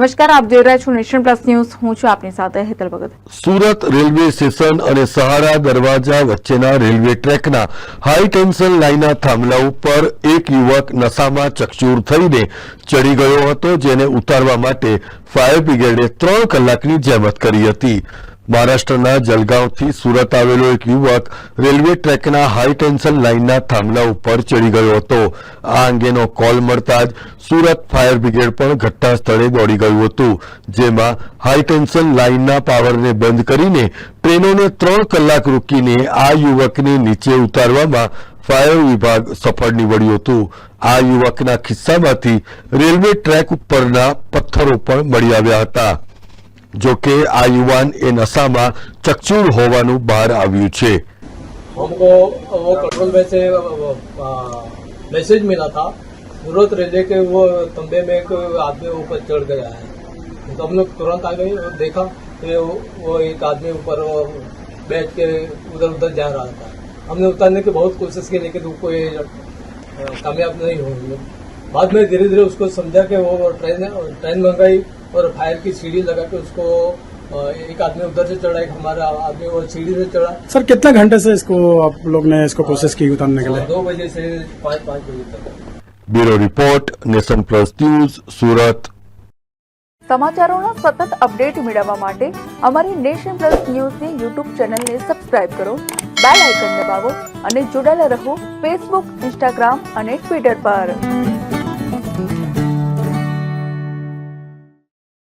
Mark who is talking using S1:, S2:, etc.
S1: નમસ્કાર, આપ જોઈ રહ્યા છો નેશન પ્લસ ન્યૂઝ. હું છું આપની સાથે હેતલ ભગત.
S2: સુરત રેલવે સ્ટેશન અને સહારા દરવાજા વચ્ચેના રેલવે ટ્રેકના હાઈ ટેન્શન લાઈનના થાંભલા ઉપર એક યુવક નશામાં ચકચૂર થઈને ચડી ગયો હતો, જેને ઉતારવા માટે ફાયર બ્રિગેડે ત્રણ કલાકની જહેમત કરી હતી. મહારાષ્ટ્રના જલગાંવથી સુરત આવેલો એક યુવક રેલવે ટ્રેકના હાઈ ટેન્શન લાઇનના થાંભલા ઉપર ચડી ગયો હતો. આ અંગેનો કોલ મળતા જ સુરત ફાયર બ્રિગેડ પણ ઘટના સ્થળે દોડી ગયું હતું, જેમાં હાઈ ટેન્શન લાઇનના પાવરને બંધ કરીને ટ્રેનોને ત્રણ કલાક રોકીને આ યુવકને નીચે ઉતારવામાં ફાયર વિભાગ સફળ નીવડ્યું હતું. આ યુવકના ખિસ્સામાંથી રેલવે ટ્રેક ઉપરના પથ્થરો પણ મળી આવ્યા હતા. જો કે આ યુવાન એ નશામાં ચકચૂર હોવાનું બહાર આવ્યું છે
S3: हमको वो कंट्रोल में से मैसेज मिला था सूरत रेलवे के वो तंबे में एक आदमी ऊपर चढ़ गया है तो हम लोग तुरंत आ गए और देखा कि वो, वो एक आदमी ऊपर वो बैठ के उधर उधर जा रहा था हमने उतारने की बहुत कोशिश की लेकिन वो कोई अ, कामयाब नहीं हुई बाद में धीरे धीरे उसको समझा कि वो ट्रेन ट्रेन मंगाई और फायर की सीढ़ी लगा के उसको अ, एक आदमी उधर से चढ़ा एक हमारा आदमी वो सीढ़ी से चढ़ा
S4: सर कितने घंटे से इसको आप लोग ने इसको कोशिश की उतारने के लिए
S3: दो बजे से पाँच पाँच बजे तक
S2: bureau report Nation Plus news Surat
S1: સમાચારોના સતત અપડેટ મેળવવા માટે અમારી નેશન પ્લસ ન્યૂઝની યુટ્યુબ ચેનલને સબસ્ક્રાઇબ કરો બેલ આઇકન દબાવો અને જોડાયેલા રહો ફેસબુક ઇન્સ્ટાગ્રામ અને ટ્વિટર પર